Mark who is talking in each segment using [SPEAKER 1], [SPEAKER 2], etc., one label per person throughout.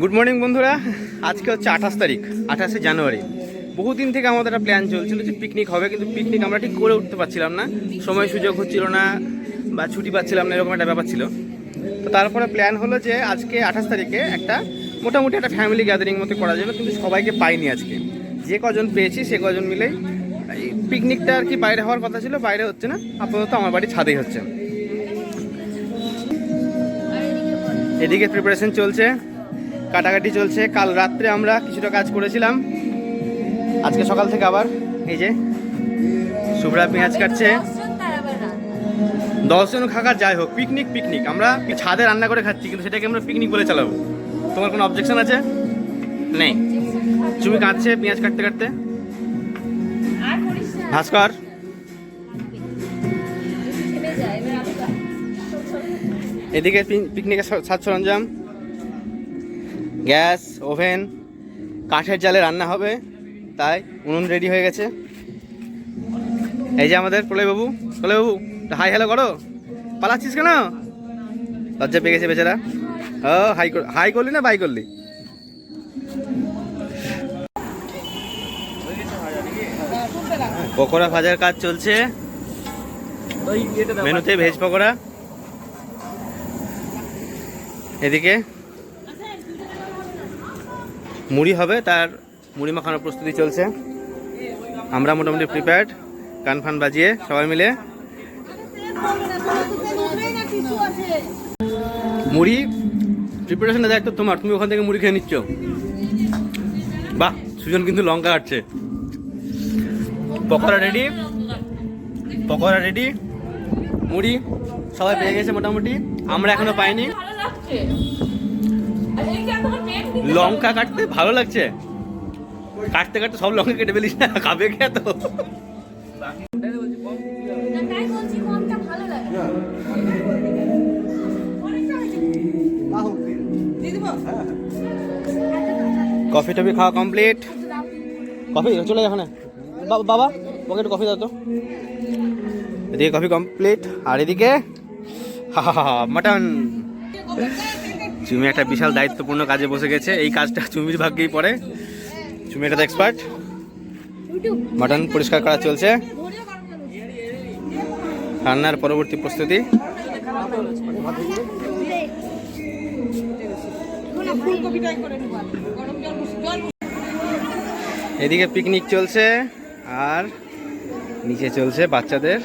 [SPEAKER 1] Good morning বন্ধুরা। আজকে হচ্ছে আঠাশ তারিখ, আঠাশে জানুয়ারি। বহুদিন থেকে আমাদের একটা প্ল্যান চলছিল যে পিকনিক হবে, কিন্তু পিকনিক আমরা ঠিক করে উঠতে পারছিলাম না। সময় সুযোগ হচ্ছিল না বা ছুটি পাচ্ছিলাম না, এরকম একটা ব্যাপার ছিল। তো তারপরে প্ল্যান হলো যে আজকে আঠাশ তারিখে একটা মোটামুটি একটা ফ্যামিলি গ্যাদারিং মতো করার জন্য কিন্তু সবাইকে পাইনি আজকে। যে কজন পেয়েছি, সে কজন মিলেই পিকনিকটা আর কি বাইরে হওয়ার কথা ছিল, বাইরে হচ্ছে না, আপাতত আমার বাড়ি ছাদেই হচ্ছে। এদিকে প্রিপারেশন চলছে। কাটাকাটি চলছে। কাল রাত্রে আমরা কিছুটা কাজ করেছিলাম। আজকে সকাল থেকে আবার এই যে শুভ্রা পেঁয়াজ কাটছে। দশজন খাকার যাই হোক পিকনিক পিকনিক আমরা ছাদে রান্না করে খাচ্ছি, কিন্তু সেটাকে আমরা পিকনিক বলে চালাবো। তোমার কোনো অবজেকশন আছে? নেই। চুমি কাঁদছে পেঁয়াজ কাটতে কাটতে? ভাস্কর? এদিকে পিকনিকের স- সাজ সরঞ্জাম। গ্যাস, ওভেন, কাঠের জালে রান্না হবে, তাই উনুন রেডি হয়ে গেছে। এই যে আমাদের প্রলয়বাবু প্রলয়বাবু হাই হ্যালো করো। পালাচ্ছিস কেন? লজ্জা পেয়ে গেছে বেচারা। ও হাই হাই করলি না বাই করলি? পকোড়া ভাজার কাজ চলছে। মেনুতে ভেজ পকোড়া। এদিকে মুড়ি হবে, তার মুড়ি মাখানোর প্রস্তুতি চলছে। আমরা মোটামুটি প্রিপেয়ার্ড কান ফান বাজিয়ে সবাই মিলে। মুড়ি প্রিপারেশনের দায়িত্ব তোমার, তুমি ওখান থেকে মুড়ি খেয়ে নিচ্ছ। বাহ, সুজন কিন্তু লঙ্কা কাটছে। পকোড়া রেডি পকোড়া রেডি মুড়ি সবাই পেয়ে গেছে মোটামুটি। আমরা এখনও পাইনি। লঙ্কা কাটতে ভালো লাগছে? কাটতে কাটতে সব লঙ্কা কেটে ফেলিস না, খাবে কে তো কফি টফি খাওয়া কমপ্লিট। কফি, চলে যা ওখানে। বা- বাবা ওকে একটু কফি দাও তো। এদিকে কফি কমপ্লিট, আর এদিকে, হা হা হা, মাটন। চুমি একটা বিশাল দায়িত্বপূর্ণ কাজে বসে গেছে। এই কাজটা চুমির ভাগ্যেই পড়ে। চুমি একটা এক্সপার্ট মাটন পরিষ্কার করা চলছে। রান্নার পরবর্তী প্রস্তুতি। এদিকে পিকনিক চলছে আর নিচে চলছে বাচ্চাদের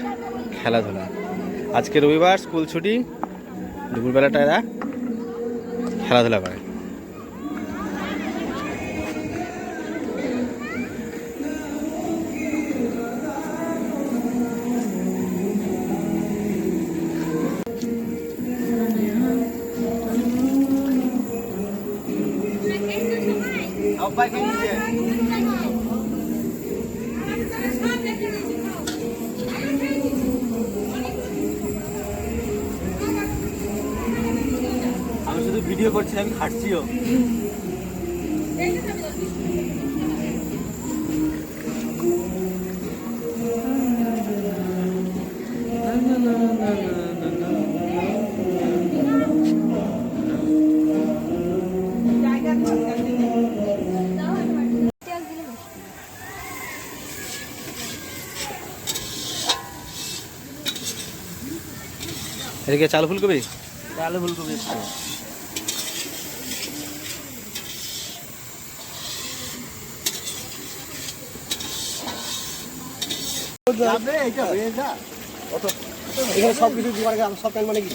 [SPEAKER 1] খেলাধুলা। আজকে রবিবার স্কুল ছুটি, দুপুরবেলাটা এরা খেলাধুলা করে আমি শুধু ভিডিও করছি আমি খাটছিও চাল ফুলকপি?
[SPEAKER 2] আলু ফুলকপি
[SPEAKER 3] এখানে সব কিছু জোগাড় করে সব প্যান্ট মানে কি?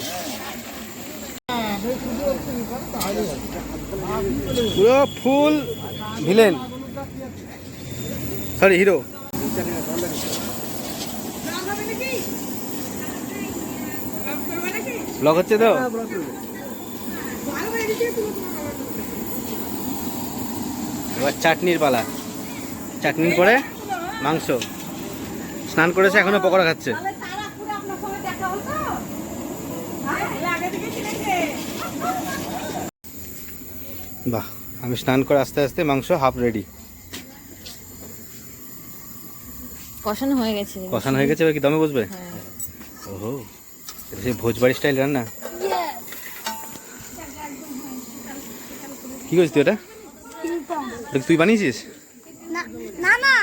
[SPEAKER 1] পুরো full villain. Sorry hero blog হচ্ছে তো? এবার চাটনির পালা। চাটনির পরে মাংস। স্নান করেছে এখনও পকোড়া খাচ্ছে। বাহ আমি স্নান করে আস্তে আস্তে মাংস হাফ রেডি।
[SPEAKER 4] কষানো হয়ে গেছে।
[SPEAKER 1] কষানো হয়ে গেছে এবার কি দমে বসবে?
[SPEAKER 4] হ্যাঁ।
[SPEAKER 1] ওহো এটা সেই ভোজবাড়ি স্টাইল রান্না। কি করছিস তুই এটা? তুই বানিয়েছিস?
[SPEAKER 2] না না না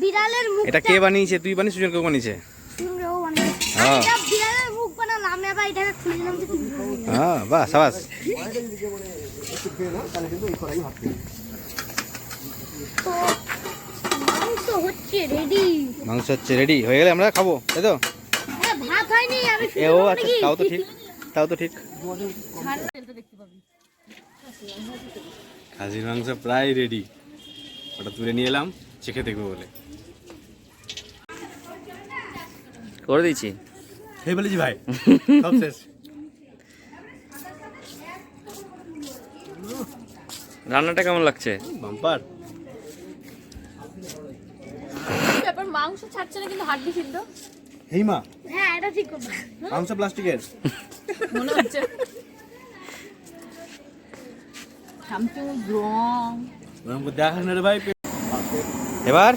[SPEAKER 2] বিড়ালের মুখ
[SPEAKER 1] এটা কে বানিয়েছে? তুই বানিয়েছিস সুজন কেউ বানিয়েছে? হ্যাঁ।
[SPEAKER 2] বিড়ালের মুখ বানালাম আমি আবার এটাকে খুলে দিলাম
[SPEAKER 1] হ্যাঁ বাহ সাবাস।
[SPEAKER 2] মাংস হচ্ছে রেডি
[SPEAKER 1] মাংস হচ্ছে রেডি হয়ে গেলে আমরা খাব তাই তো?
[SPEAKER 2] হ্যাঁ ভাত হয়নি আমি
[SPEAKER 1] এ ও আচ্ছা তাও তো ঠিক তাও তো ঠিক। খাসির মাংস প্রায় রেডি ওটা তুলে নিয়ে এলাম চেখে দেখব বলে।
[SPEAKER 5] করে দিয়েছি।
[SPEAKER 1] খেয়ে বলেছি ভাই। সব শেষ।
[SPEAKER 5] রান্নাটা কেমন লাগছে?
[SPEAKER 1] বাম্পার।
[SPEAKER 4] ব্যাপার মাংস ছাড়ছে না কিন্তু হাড্ডি সিদ্ধ।
[SPEAKER 1] হেই
[SPEAKER 2] হ্যাঁ এটা ঠিক কথা
[SPEAKER 1] মাংস প্লাস্টিকের।
[SPEAKER 4] মনে হচ্ছে। সামথিং রং
[SPEAKER 1] রে ভাই এবার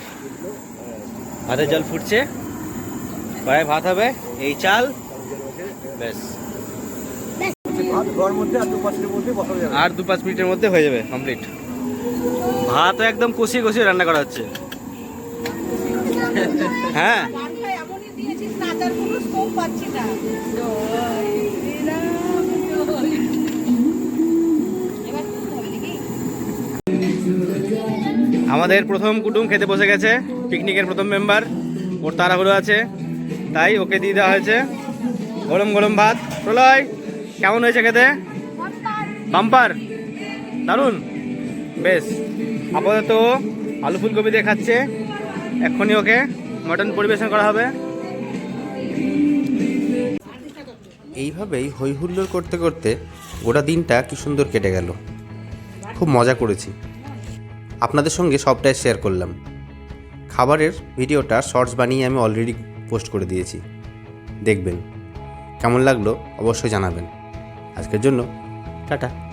[SPEAKER 1] ভাতের জল ফুটছে। কড়াই ভাত হবে এই চাল ব্যাস।
[SPEAKER 3] ভাত আর দু পাঁচের মধ্যে
[SPEAKER 1] আর দু পাঁচ মিনিটের মধ্যে হয়ে যাবে কমপ্লিট ভাতও একদম কষিয়ে কষিয়ে রান্না করা হচ্ছে। হ্যাঁ। আমাদের প্রথম কুটুম খেতে বসে গেছে পিকনিকের প্রথম মেম্বার ওর তাড়াহুড়ো আছে। তাই ওকে দিয়ে দেওয়া হয়েছে। গরম গরম ভাত। প্রলয়, কেমন হয়েছে খেতে? বাম্পার। দারুণ বেশ। আপাতত আলু ফুলকপি দিয়ে খাচ্ছে। এক্ষুনি ওকে মটন পরিবেশন করা হবে।
[SPEAKER 6] এইভাবেই হই হুল্লোড় করতে করতে গোটা দিনটা কি সুন্দর কেটে গেল। খুব মজা করেছি। আপনাদের সঙ্গে সবটাই শেয়ার করলাম। খাবারের ভিডিওটা শর্টস বানিয়ে আমি অলরেডি পোস্ট করে দিয়েছি। দেখবেন। কেমন লাগল অবশ্যই জানাবেন। আজকের জন্য টাটা।